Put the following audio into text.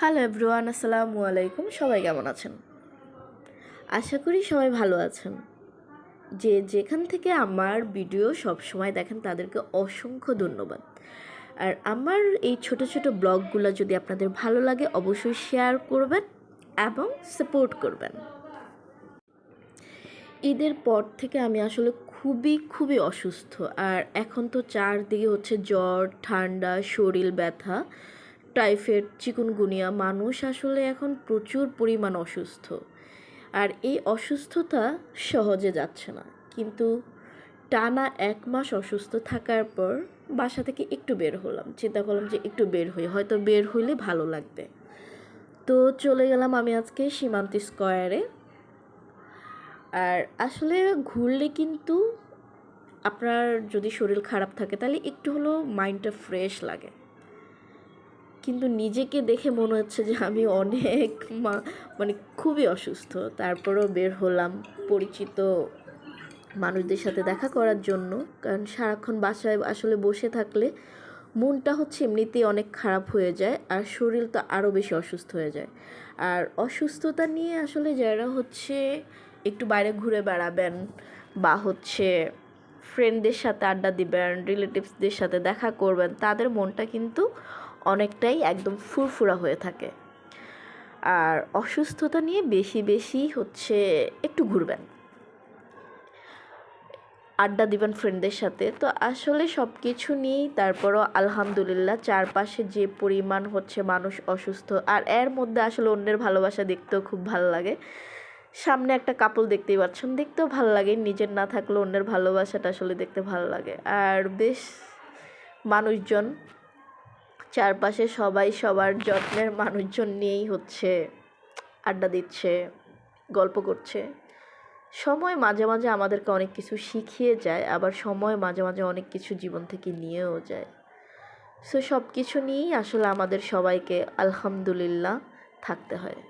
Hello everyone, আসসালামু আলাইকুম। সবাই কেমন আছেন? আশা করি সবাই ভালো আছেন। যে যেখান থেকে আমার ভিডিও সব সময় দেখেন, তাদেরকে অসংখ্য ধন্যবাদ। আর আমার এই ছোট ছোট ব্লগগুলো যদি আপনাদের ভালো লাগে, অবশ্যই শেয়ার করবেন এবং সাপোর্ট করবেন। ঈদের পর থেকে আমি আসলে খুবই খুবই অসুস্থ। আর এখন তো চারদিকে হচ্ছে জ্বর, ঠান্ডা, শরীর ব্যথা। টাইফয়েড, চিকুনগুনিয়া, মানুষ আসলে এখন প্রচুর পরিমাণ অসুস্থ। আর এই অসুস্থতা সহজে যাচ্ছে না। কিন্তু টানা এক মাস অসুস্থ থাকার পর বাসা থেকে একটু বের হলাম। চিন্তা করলাম যে একটু বের হই, হয়তো বের হইলে ভালো লাগবে। তো চলে গেলাম আমি আজকে সীমান্ত স্কোয়ারে। আর আসলে ঘুরলে কিন্তু আপনার যদি শরীর খারাপ থাকে, তাহলে একটু হলেও মাইন্ডটা ফ্রেশ লাগে। কিন্তু নিজেকে দেখে মনে হচ্ছে যে আমি অনেক মা মানে খুবই অসুস্থ। তারপরেও বের হলাম পরিচিত মানুষদের সাথে দেখা করার জন্য। কারণ সারাক্ষণ বাসায় আসলে বসে থাকলে মনটা হচ্ছে এমনিতেই অনেক খারাপ হয়ে যায় আর শরীর তো আরও বেশি অসুস্থ হয়ে যায়। আর অসুস্থতা নিয়ে আসলে যারা হচ্ছে একটু বাইরে ঘুরে বেড়াবেন বা হচ্ছে ফ্রেন্ডদের সাথে আড্ডা দিবেন রিলেটিভসদের সাথে দেখা করবেন, তাদের মনটা কিন্তু অনেকটাই একদম ফুরফুরা হয়ে থাকে। আর অসুস্থতা নিয়ে বেশি বেশি হচ্ছে একটু ঘুরবেন। আড্ডা দিবেন ফ্রেন্ডদের সাথে। তো আসলে সব কিছু নিয়েই তারপরও আলহামদুলিল্লাহ চারপাশে যে পরিমাণ হচ্ছে মানুষ অসুস্থ, আর এর মধ্যে আসলে অন্যের ভালোবাসা দেখতেও খুব ভালো লাগে। সামনে একটা কাপল দেখতেই পাচ্ছেন, দেখতেও ভালো লাগে। নিজের না থাকলেও অন্যের ভালোবাসাটা আসলে দেখতে ভালো লাগে। আর বেশ মানুষজন চারপাশে সবাই সবার যত্নের মানুষজন নিয়েই হচ্ছে আড্ডা দিচ্ছে, গল্প করছে। সময় মাঝে মাঝে আমাদেরকে অনেক কিছু শিখিয়ে যায়, আবার সময় মাঝে মাঝে অনেক কিছু জীবন থেকে নিয়েও যায়। সো সব কিছু নিয়েই আসলে আমাদের সবাইকে আলহামদুলিল্লাহ থাকতে হয়।